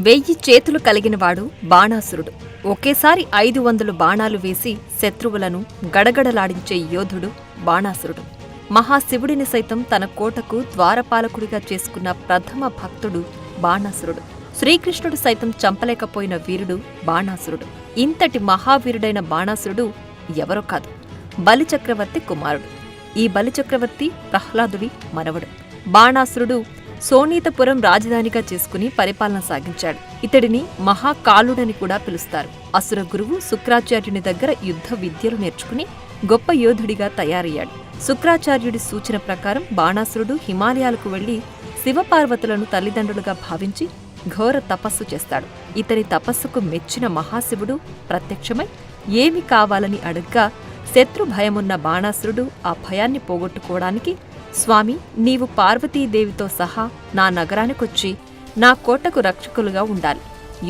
వెయ్యి చేతులు కలిగినవాడు బాణాసురుడు. ఒకేసారి ఐదు వందలు బాణాలు వేసి శత్రువులను గడగడలాడించే యోధుడు బాణాసురుడు. మహాశివుడిని సైతం తన కోటకు ద్వారపాలకుడిగా చేసుకున్న ప్రథమ భక్తుడు బాణాసురుడు. శ్రీకృష్ణుడు సైతం చంపలేకపోయిన వీరుడు బాణాసురుడు. ఇంతటి మహావీరుడైన బాణాసురుడు ఎవరో కాదు. బలిచక్రవర్తి కుమారుడు. ఈ బలిచక్రవర్తి ప్రహ్లాదుడి మనవడు. బాణాసురుడు సోనీతపురం రాజధానిగా చేసుకుని పరిపాలన సాగించాడు. ఇతడిని మహాకాలుడని కూడా పిలుస్తారు. అసుర గురువు శుక్రాచార్యుని దగ్గర యుద్ధ విద్యలు నేర్చుకుని గొప్ప యోధుడిగా తయారయ్యాడు. శుక్రాచార్యుడి సూచన ప్రకారం బాణాసురుడు హిమాలయాలకు వెళ్ళి శివపార్వతులను తల్లిదండ్రులుగా భావించి ఘోర తపస్సు చేస్తాడు. ఇతని తపస్సుకు మెచ్చిన మహాశివుడు ప్రత్యక్షమై ఏమి కావాలని అడగ్గా శత్రు భయమున్న బాణాసురుడు ఆ భయాన్ని పోగొట్టుకోవడానికి స్వామి నీవు పార్వతీదేవితో సహా నా నగరానికొచ్చి నా కోటకు రక్షకులుగా ఉండాలి.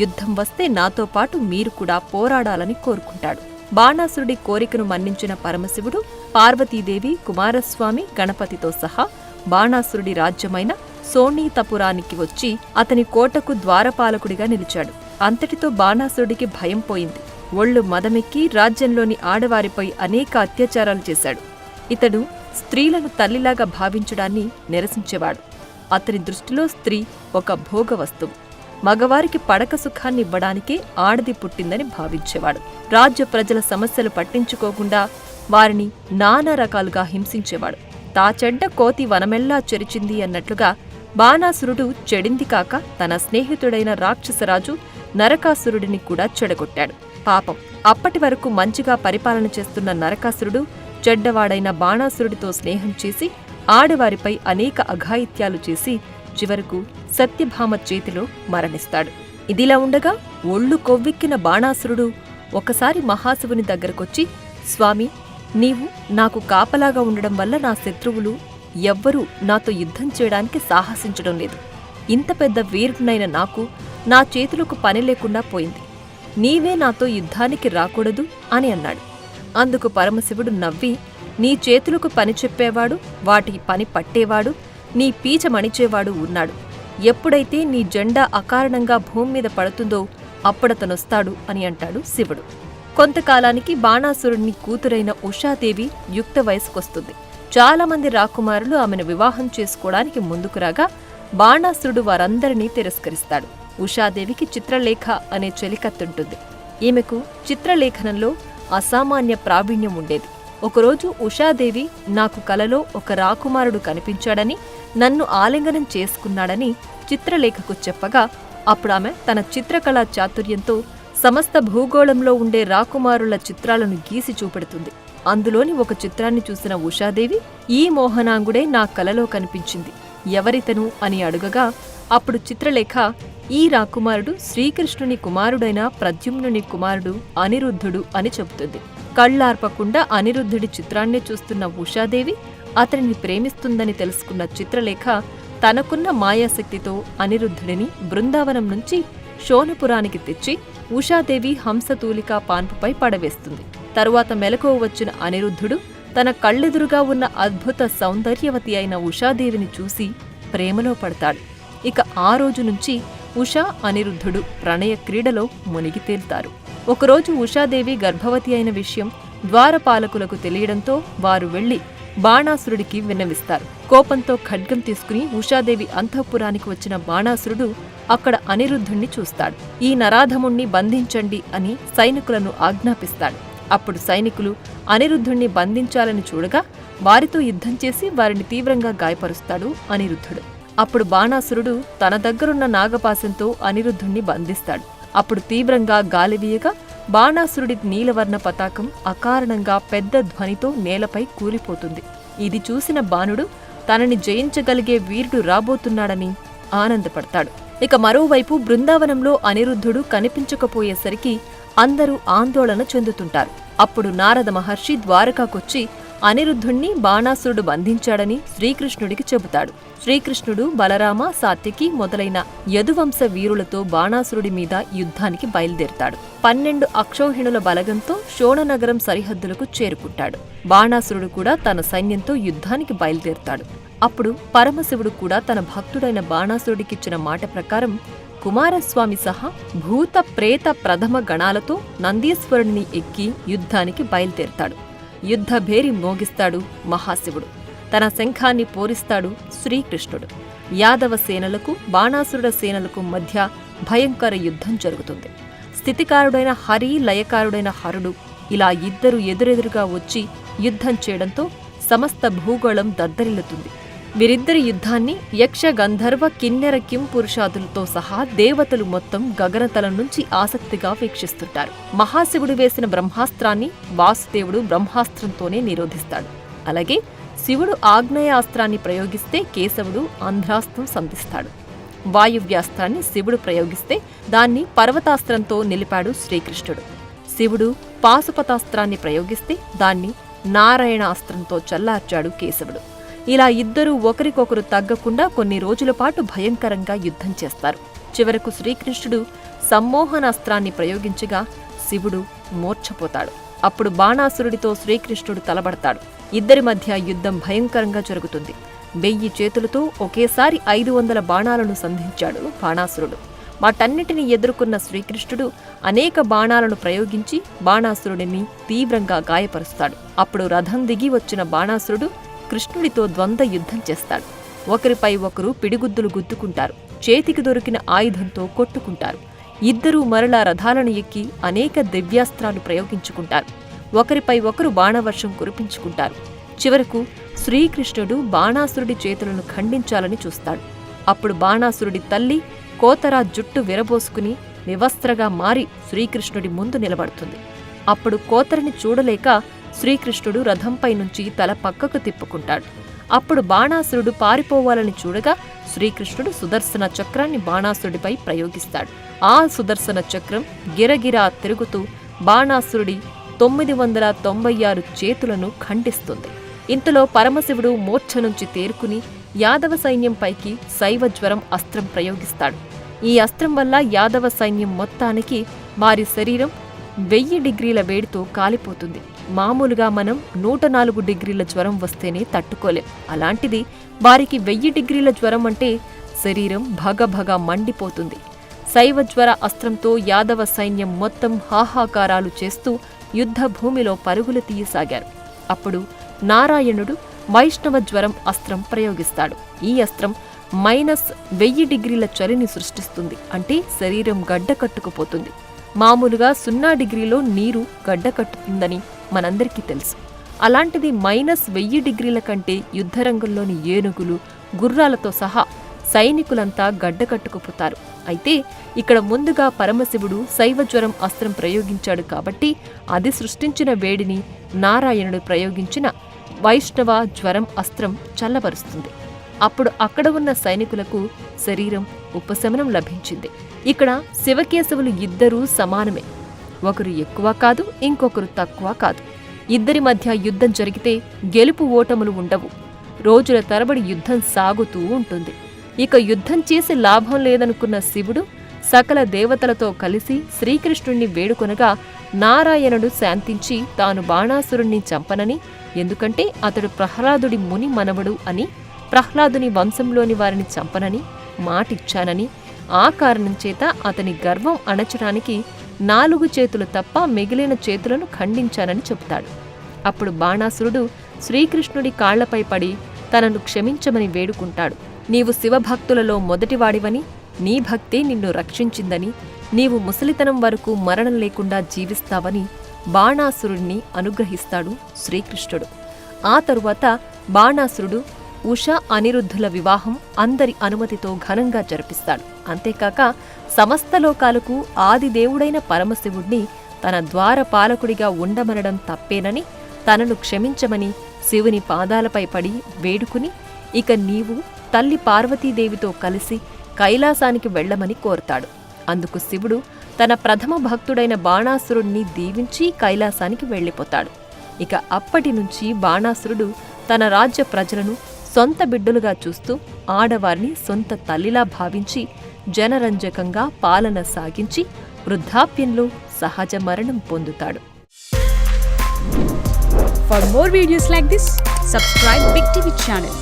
యుద్ధం వస్తే నాతో పాటు మీరు కూడా పోరాడాలని కోరుకుంటాడు. బాణాసురుడి కోరికను మన్నించిన పరమశివుడు పార్వతీదేవి కుమారస్వామి గణపతితో సహా బాణాసురుడి రాజ్యమైన సోణీతపురానికి వచ్చి అతని కోటకు ద్వారపాలకుడిగా నిలిచాడు. అంతటితో బాణాసురుడికి భయం పోయింది. ఒళ్ళు మదమెక్కి రాజ్యంలోని ఆడవారిపై అనేక అత్యాచారాలు చేశాడు. ఇతడు స్త్రీలను తల్లిలాగా భావించడాన్ని నిరసించేవాడు. అతని దృష్టిలో స్త్రీ ఒక భోగ వస్తువు మగవారికి పడక సుఖాన్ని ఇవ్వడానికే ఆడది పుట్టిందని భావించేవాడు. రాజ్య ప్రజల సమస్యలు పట్టించుకోకుండా వారిని నానా రకాలుగా హింసించేవాడు. తా చెడ్డ కోతి వనమెల్లా చెరిచింది అన్నట్లుగా బాణాసురుడు చెడింది కాక తన స్నేహితుడైన రాక్షసరాజు నరకాసురుడిని కూడా చెడగొట్టాడు. పాపం అప్పటి వరకు మంచిగా పరిపాలన చేస్తున్న నరకాసురుడు చెడ్డవాడైన బాణాసురుడితో స్నేహం చేసి ఆడవారిపై అనేక అఘాయిత్యాలు చేసి చివరకు సత్యభామ చేతిలో మరణిస్తాడు. ఇదిలా ఉండగా ఒళ్ళు కొవ్వెక్కిన బాణాసురుడు ఒకసారి మహాశివుని దగ్గరకొచ్చి స్వామి నీవు నాకు కాపలాగా ఉండడం వల్ల నా శత్రువులు ఎవ్వరూ నాతో యుద్ధం చేయడానికి సాహసించడం లేదు. ఇంత పెద్ద వీరుడినైన నాకు నా చేతులకు పని లేకుండా పోయింది. నీవే నాతో యుద్ధానికి రాకూడదు అని అన్నాడు. అందుకు పరమశివుడు నవ్వి నీ చేతులకు పని చెప్పేవాడు వాటి పని పట్టేవాడు నీ పీచ మణిచేవాడు ఉన్నాడు. ఎప్పుడైతే నీ జెండా అకారణంగా భూమి మీద పడుతుందో అప్పుడతనొస్తాడు అని అంటాడు శివుడు. కొంతకాలానికి బాణాసురుణ్ణి కూతురైన ఉషాదేవి యుక్త వయసుకొస్తుంది. చాలామంది రాకుమారులు ఆమెను వివాహం చేసుకోవడానికి ముందుకు రాగా బాణాసురుడు వారందరినీ తిరస్కరిస్తాడు. ఉషాదేవికి చిత్రలేఖ అనే చెలికత్తుంటుంది. ఈమెకు చిత్రలేఖనంలో అసామాన్య ప్రావీణ్యం ఉండేది. ఒకరోజు ఉషాదేవి నాకు కలలో ఒక రాకుమారుడు కనిపించాడని నన్ను ఆలింగనం చేసుకున్నాడని చిత్రలేఖకు చెప్పగా అప్పుడామె తన చిత్రకళా చాతుర్యంతో సమస్త భూగోళంలో ఉండే రాకుమారుల చిత్రాలను గీసి చూపెడుతుంది. అందులోని ఒక చిత్రాన్ని చూసిన ఉషాదేవి ఈ మోహనాంగుడే నా కలలో కనిపించింది. ఎవరితను? అని అడుగగా అప్పుడు చిత్రలేఖ ఈ రాకుమారుడు శ్రీకృష్ణుని కుమారుడైన ప్రద్యుమ్నుని కుమారుడు అనిరుద్ధుడు అని చెబుతుంది. కళ్ళార్పకుండా అనిరుద్ధుడి చిత్రాన్ని చూస్తున్న ఉషాదేవి అతనిని ప్రేమిస్తుందని తెలుసుకున్న చిత్రలేఖ తనకున్న మాయాశక్తితో అనిరుద్ధుడిని బృందావనం నుంచి శోనపురానికి తెచ్చి ఉషాదేవి హంసతూలిక పాన్పుపై పడవేస్తుంది. తరువాత మెలకువ వచ్చిన అనిరుద్ధుడు తన కళ్ళెదురుగా ఉన్న అద్భుత సౌందర్యవతి అయిన ఉషాదేవిని చూసి ప్రేమలో పడతాడు. ఇక ఆ రోజు నుంచి ఉషా అనిరుద్ధుడు ప్రణయ క్రీడలో మునిగి తేల్తారు. ఒకరోజు ఉషాదేవి గర్భవతి అయిన విషయం ద్వారపాలకులకు తెలియడంతో వారు వెళ్ళి బాణాసురుడికి విన్నవిస్తారు. కోపంతో ఖడ్గం తీసుకుని ఉషాదేవి అంతఃపురానికి వచ్చిన బాణాసురుడు అక్కడ అనిరుద్ధుణ్ణి చూస్తాడు. ఈ నరాధముణ్ణి బంధించండి అని సైనికులను ఆజ్ఞాపిస్తాడు. అప్పుడు సైనికులు అనిరుద్ధుణ్ణి బంధించాలని చూడగా వారితో యుద్ధం చేసి వారిని తీవ్రంగా గాయపరుస్తాడు అనిరుద్ధుడు. అప్పుడు బాణాసురుడు తన దగ్గరున్న నాగపాశంతో అనిరుద్ధుణ్ణి బంధిస్తాడు. అప్పుడు తీవ్రంగా గాలివీయగా బాణాసురుడి నీలవర్ణ పతాకం అకారణంగా పెద్ద ధ్వనితో నేలపై కూలిపోతుంది. ఇది చూసిన బాణుడు తనని జయించగలిగే వీరుడు రాబోతున్నాడని ఆనందపడతాడు. ఇక మరోవైపు బృందావనంలో అనిరుద్ధుడు కనిపించకపోయేసరికి అందరూ ఆందోళన చెందుతుంటారు. అప్పుడు నారద మహర్షి ద్వారకాకొచ్చి అనిరుద్ధుణ్ణి బాణాసురుడు బంధించాడని శ్రీకృష్ణుడికి చెబుతాడు. శ్రీకృష్ణుడు బలరామ సాత్యకి మొదలైన యదువంశ వీరులతో బాణాసురుడి మీద యుద్ధానికి బయలుదేరుతాడు. పన్నెండు అక్షౌహిణుల బలగంతో శోణనగరం సరిహద్దులకు చేరుకుంటాడు. బాణాసురుడు కూడా తన సైన్యంతో యుద్ధానికి బయలుదేరుతాడు. అప్పుడు పరమశివుడు కూడా తన భక్తుడైన బాణాసురుడికిచ్చిన మాట ప్రకారం కుమారస్వామి సహా భూత ప్రేత ప్రథమ గణాలతో నందీశ్వరుడిని ఎక్కి యుద్ధానికి బయలుదేరుతాడు. యుద్ధ భేరి మోగిస్తాడు మహాశివుడు. తన శంఖాన్ని పోరిస్తాడు శ్రీకృష్ణుడు. యాదవ సేనలకు బాణాసురుడ సేనలకు మధ్య భయంకర యుద్ధం జరుగుతుంది. స్థితికారుడైన హరి లయకారుడైన హరుడు ఇలా ఇద్దరు ఎదురెదురుగా వచ్చి యుద్ధం చేయడంతో సమస్త భూగోళం దద్దరిల్లుతుంది. వీరిద్దరి యుద్ధాన్ని యక్ష గంధర్వ కిన్నెర కిం పురుషాదులతో సహా దేవతలు మొత్తం గగనతలం నుంచి ఆసక్తిగా వీక్షిస్తుంటారు. మహాశివుడు వేసిన బ్రహ్మాస్త్రాన్ని వాసుదేవుడు బ్రహ్మాస్త్రంతోనే నిరోధిస్తాడు. అలాగే శివుడు ఆగ్నేయాస్త్రాన్ని ప్రయోగిస్తే కేశవుడు ఆంధ్రాస్త్రం సంధిస్తాడు. వాయువ్యాస్త్రాన్ని శివుడు ప్రయోగిస్తే దాన్ని పర్వతాస్త్రంతో నిలిపాడు శ్రీకృష్ణుడు. శివుడు పాశుపతాస్త్రాన్ని ప్రయోగిస్తే దాన్ని నారాయణాస్త్రంతో చల్లార్చాడు కేశవుడు. ఇలా ఇద్దరూ ఒకరికొకరు తగ్గకుండా కొన్ని రోజుల పాటు భయంకరంగా యుద్ధం చేస్తారు. చివరకు శ్రీకృష్ణుడు సమ్మోహనాస్త్రాన్ని ప్రయోగించగా శివుడు మూర్ఛపోతాడు. అప్పుడు బాణాసురుడితో శ్రీకృష్ణుడు తలబడతాడు ఇద్దరి మధ్య యుద్ధం భయంకరంగా జరుగుతుంది. వెయ్యి చేతులతో ఒకేసారి ఐదు వందల బాణాలను సంధించాడు బాణాసురుడు. వాటన్నిటిని ఎదుర్కొన్న శ్రీకృష్ణుడు అనేక బాణాలను ప్రయోగించి బాణాసురుడిని తీవ్రంగా గాయపరుస్తాడు. అప్పుడు రథం దిగి వచ్చిన బాణాసురుడు కృష్ణుడితో ద్వంద్వ యుద్ధం చేస్తాడు. ఒకరిపై ఒకరు పిడిగుద్దులు గుద్దుకుంటారు. చేతికి దొరికిన ఆయుధంతో కొట్టుకుంటారు. ఇద్దరూ మరలా రథాలను ఎక్కి అనేక దివ్యాస్త్రాలు ప్రయోగించుకుంటారు. ఒకరిపై ఒకరు బాణవర్షం కురిపించుకుంటారు. చివరకు శ్రీకృష్ణుడు బాణాసురుడి చేతులను ఖండించాలని చూస్తాడు. అప్పుడు బాణాసురుడి తల్లి కోతరా జుట్టు విరబోసుకుని వివస్త్రగా మారి శ్రీకృష్ణుడి ముందు నిలబడుతుంది. అప్పుడు కోతరిని చూడలేక శ్రీకృష్ణుడు రథంపై నుంచి తల పక్కకు తిప్పుకుంటాడు. అప్పుడు బాణాసురుడు పారిపోవాలని చూడగా శ్రీకృష్ణుడు సుదర్శన చక్రాన్ని బాణాసురుడిపై ప్రయోగిస్తాడు. ఆ సుదర్శన చక్రం గిరగిరా తిరుగుతూ బాణాసురుడి తొమ్మిది వందల తొంభై ఆరు చేతులను ఖండిస్తుంది. ఇంతలో పరమశివుడు మోర్ఛ నుంచి తేరుకుని యాదవ సైన్యంపైకి శైవజ్వరం అస్త్రం ప్రయోగిస్తాడు. ఈ అస్త్రం వల్ల యాదవ సైన్యం మొత్తానికి వారి శరీరం వెయ్యి డిగ్రీల వేడితో కాలిపోతుంది. మామూలుగా మనం నూట నాలుగు డిగ్రీల జ్వరం వస్తేనే తట్టుకోలేం. అలాంటిది వారికి వెయ్యి డిగ్రీల జ్వరం అంటే శరీరం భగభగ మండిపోతుంది. శైవ జ్వర అస్త్రంతో యాదవ సైన్యం మొత్తం హాహాకారాలు చేస్తూ యుద్ధ భూమిలో పరుగులు తీయసాగారు. అప్పుడు నారాయణుడు వైష్ణవ జ్వరం అస్త్రం ప్రయోగిస్తాడు. ఈ అస్త్రం మైనస్ వెయ్యి డిగ్రీల చలిని సృష్టిస్తుంది. అంటే శరీరం గడ్డకట్టుకుపోతుంది. మామూలుగా సున్నా డిగ్రీలో నీరు గడ్డకట్టుతుందని మనందరికీ తెలుసు. అలాంటిది మైనస్ వెయ్యి డిగ్రీల కంటే యుద్ధరంగంలోని ఏనుగులు గుర్రాలతో సహా సైనికులంతా గడ్డకట్టుకుపోతారు అయితే ఇక్కడ ముందుగా పరమశివుడు శైవజ్వరం అస్త్రం ప్రయోగించాడు కాబట్టి అది సృష్టించిన వేడిని నారాయణుడు ప్రయోగించిన వైష్ణవ జ్వరం అస్త్రం చల్లబరుస్తుంది. అప్పుడు అక్కడ ఉన్న సైనికులకు శరీరం ఉపశమనం లభించింది. ఇక్కడ శివకేశవులు ఇద్దరూ సమానమే. ఒకరు ఎక్కువ కాదు ఇంకొకరు తక్కువ కాదు. ఇద్దరి మధ్య యుద్ధం జరిగితే గెలుపు ఓటములు ఉండవు. రోజుల తరబడి యుద్ధం సాగుతూ ఉంటుంది. ఇక యుద్ధం చేసి లాభం లేదనుకున్న శివుడు సకల దేవతలతో కలిసి శ్రీకృష్ణుణ్ణి వేడుకొనగా నారాయణుడు శాంతించి తాను బాణాసురుణ్ణి చంపనని ఎందుకంటే అతడు ప్రహ్లాదుడి ముని మనవడు అని ప్రహ్లాదుని వంశంలోని వారిని చంపనని మాటిచ్చానని ఆ కారణం చేత అతని గర్వం అణచడానికి నాలుగు చేతులు తప్ప మిగిలిన చేతులను ఖండించానని చెబుతాడు. అప్పుడు బాణాసురుడు శ్రీకృష్ణుడి కాళ్ళపై పడి తనను క్షమించమని వేడుకుంటాడు. నీవు శివభక్తులలో మొదటివాడివని నీ భక్తి నిన్ను రక్షించిందని నీవు ముసలితనం వరకు మరణం లేకుండా జీవిస్తావని బాణాసురుణ్ణి అనుగ్రహిస్తాడు శ్రీకృష్ణుడు. ఆ తరువాత బాణాసురుడు ఉష అనిరుద్ధుల వివాహం అందరి అనుమతితో ఘనంగా జరిపిస్తాడు. అంతేకాక సమస్త లోకాలకు ఆదిదేవుడైన పరమశివుణ్ణి తన ద్వారపాలకుడిగా ఉండమనడం తప్పేనని తనను క్షమించమని శివుని పాదాలపై పడి వేడుకుని ఇక నీవు తల్లి పార్వతీదేవితో కలిసి కైలాసానికి వెళ్ళమని కోరతాడు. అందుకు శివుడు తన ప్రథమ భక్తుడైన బాణాసురుణ్ణి దీవించి కైలాసానికి వెళ్ళిపోతాడు. ఇక అప్పటి నుంచి బాణాసురుడు తన రాజ్య ప్రజలను సొంత బిడ్డలుగా చూస్తూ ఆడవారిని సొంత తల్లిలా భావించి జనరంజకంగా పాలన సాగించి వృద్ధాప్యంలో సహజ మరణం పొందుతాడు. For more videos like this subscribe Big TV channel